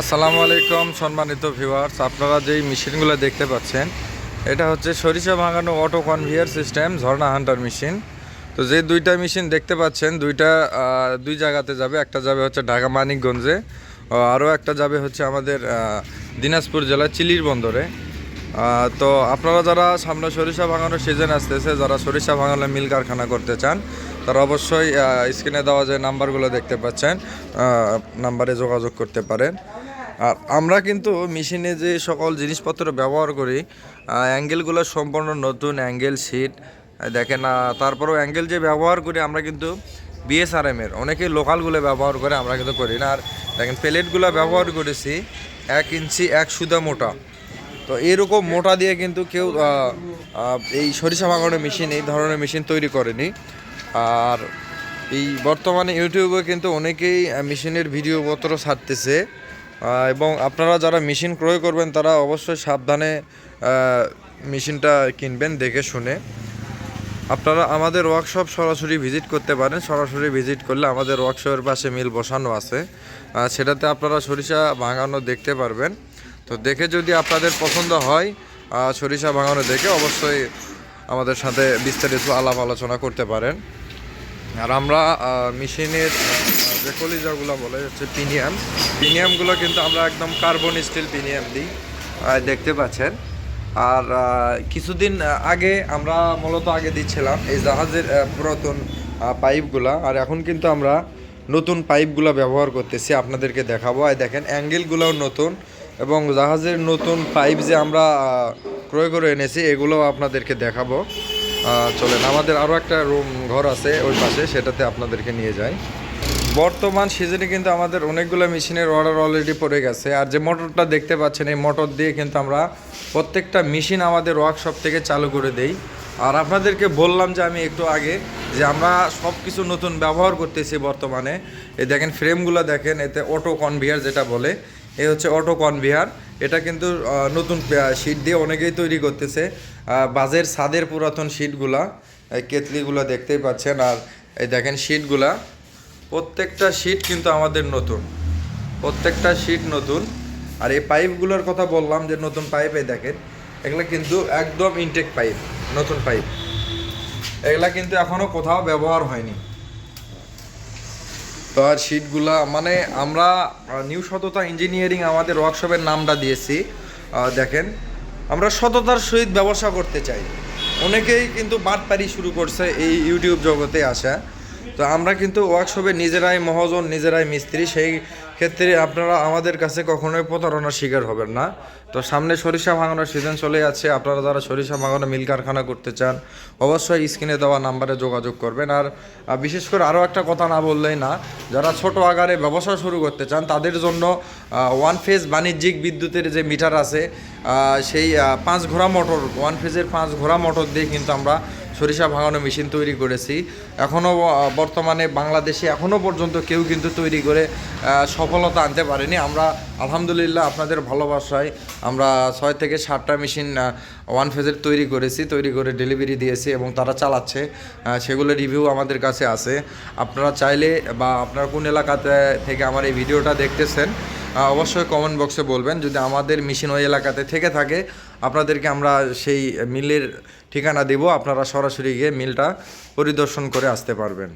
আসসালামু আলাইকুম সম্মানিত ভিউয়ার্স, আপনারা যেই মেশিনগুলো দেখতে পাচ্ছেন, এটা হচ্ছে সরিষা ভাঙানো অটো কনভিয়ার সিস্টেম ঝর্ণা হান্টার মেশিন। তো যে দুইটা মেশিন দেখতে পাচ্ছেন, দুইটা দুই জায়গাতে যাবে, একটা যাবে হচ্ছে ঢাকা মানিকগঞ্জে আরও একটা যাবে হচ্ছে আমাদের দিনাজপুর জেলার চিলির বন্দরে। তো আপনারা যারা সামনে সরিষা ভাঙানোর সিজন আসতেছে, যারা সরিষা ভাঙানোর মিল কারখানা করতে চান তারা অবশ্যই স্ক্রিনে দেওয়া যে নাম্বারগুলো দেখতে পাচ্ছেন নাম্বারে যোগাযোগ করতে পারেন। আর আমরা কিন্তু মেশিনে যে সকল জিনিসপত্র ব্যবহার করি অ্যাঙ্গেলগুলো সম্পূর্ণ নতুন অ্যাঙ্গেল শিট দেখেন আহ, তারপরেও অ্যাঙ্গেল যে ব্যবহার করি আমরা কিন্তু বিএসআরএম এর অনেকেই লোকালগুলো ব্যবহার করে আমরা কিন্তু করি না। আর দেখেন প্লেটগুলো ব্যবহার করেছি এক ইঞ্চি এক সুতা মোটা। তো এরকম মোটা দিয়ে কিন্তু কেউ এই সরিষা ভাঙানোর মেশিন এই ধরনের মেশিন তৈরি করেনি। আর এই বর্তমানে ইউটিউবে কিন্তু অনেকেই মেশিনের ভিডিওপত্র ছাড়তেছে এবং আপনারা যারা মেশিন ক্রয় করবেন, তারা অবশ্যই সাবধানে মেশিনটা কিনবেন দেখে শুনে। আপনারা আমাদের ওয়ার্কশপ সরাসরি ভিজিট করতে পারেন। সরাসরি ভিজিট করলে আমাদের ওয়ার্কশপের পাশে মিল বসানো আছে। সেটাতে আপনারা সরিষা ভাঙানো দেখতে পারবেন। তো দেখে যদি আপনাদের পছন্দ হয় সরিষা ভাঙানো দেখে অবশ্যই আমাদের সাথে বিস্তারিত আলাপ আলোচনা করতে পারেন। আর আমরা মেশিনের যে কলিজাগুলো বলে, হচ্ছে প্রিমিয়াম প্রিমিয়ামগুলো কিন্তু আমরা একদম কার্বন স্টিল প্রিমিয়াম দিই দেখতে পাচ্ছেন। আর কিছুদিন আগে আমরা মূলত আগে দিচ্ছিলাম এই জাহাজের পুরাতন পাইপগুলা। আর এখন কিন্তু আমরা নতুন পাইপগুলো ব্যবহার করতেছি, আপনাদেরকে দেখাবো। আর দেখেন, অ্যাঙ্গেলগুলোও নতুন এবং জাহাজের নতুন পাইপ যে আমরা ক্রয় করে এনেছি, এগুলোও আপনাদেরকে দেখাবো। চলেন, আমাদের আরও একটা রুম ঘর আছে ওই পাশে, সেটাতে আপনাদেরকে নিয়ে যাই। বর্তমান সিজনে কিন্তু আমাদের অনেকগুলো মেশিনের অর্ডার অলরেডি পড়ে গেছে, আর যে মোটরটা দেখতে পাচ্ছেন, এই মোটর দিয়ে কিন্তু আমরা প্রত্যেকটা মেশিন আমাদের ওয়ার্কশপ থেকে চালু করে দেই। আর আপনাদেরকে বললাম যে আমি একটু আগে যে আমরা সব কিছু নতুন ব্যবহার করতেছি বর্তমানে। এই দেখেন ফ্রেমগুলো দেখেন, এতে অটো কনভিয়ার যেটা বলে এ হচ্ছে অটো কনভিয়ার এটা কিন্তু নতুন শিট দিয়ে অনেকেই তৈরি করতেছে। বাজের ছাদের পুরাতন শিটগুলা এই কেতলিগুলো দেখতেই পাচ্ছেন। আর এই দেখেন শিটগুলা প্রত্যেকটা শিট কিন্তু আমাদের নতুন। প্রত্যেকটা শিট নতুন। আর এই পাইপগুলোর কথা বললাম যে নতুন পাইপ এই দেখেন, এগুলো কিন্তু একদম ইনটেক পাইপ নতুন পাইপ এগুলা কিন্তু এখনও কোথাও ব্যবহার হয়নি। তো আর শিটগুলা মানে আমরা নিউ সততা ইঞ্জিনিয়ারিং আমাদের ওয়ার্কশপের নামটা দিয়েছি। দেখেন, আমরা সততার সহিত ব্যবসা করতে চাই। অনেকেই কিন্তু বাটপারি শুরু করছে এই ইউটিউব জগতে আসা। তো আমরা কিন্তু ওয়ার্কশপে নিজেরাই মহাজন, নিজেরাই মিস্ত্রি, সেই ক্ষেত্রে আপনারা আমাদের কাছে কখনোই প্রতারণার শিকার হবেন না। তো সামনে সরিষা ভাঙানোর সিজন চলে যাচ্ছে, আপনারা যারা সরিষা ভাঙানো মিল কারখানা করতে চান, অবশ্যই স্ক্রিনে দেওয়া নাম্বারে যোগাযোগ করবেন। আর বিশেষ করে আরও একটা কথা না বললেই না, যারা ছোট আকারে ব্যবসা শুরু করতে চান, তাদের জন্য ওয়ান ফেজ বাণিজ্যিক বিদ্যুতের যে মিটার আছে সেই পাঁচ ঘোড়া মোটর ওয়ান ফেজের পাঁচ ঘোড়া মোটর দিয়ে কিন্তু আমরা সরিষা ভাঙানো মেশিন তৈরি করেছি। এখনও বর্তমানে বাংলাদেশে এখনও পর্যন্ত কেউ কিন্তু তৈরি করে সফলতা আনতে পারেনি। আমরা আলহামদুলিল্লাহ আপনাদের ভালোবাসায় আমরা ছয় থেকে সাতটা মেশিন ওয়ান ফেজের তৈরি করেছি তৈরি করে ডেলিভারি দিয়েছি এবং তারা চালাচ্ছে। আহ, সেগুলোর রিভিউ আমাদের কাছে আছে। আপনারা চাইলে বা আপনারা কোন এলাকাতে থেকে আমার এই ভিডিওটা দেখতেছেন অবশ্যই কমেন্ট বক্সে বলবেন। যদি আমাদের মেশিন ওই এলাকাতে থেকে থাকে আপনাদেরকে আমরা সেই মিলের ঠিকানা দেব আপনারা সরাসরি গিয়ে মিলটা পরিদর্শন করে আসতে পারবেন।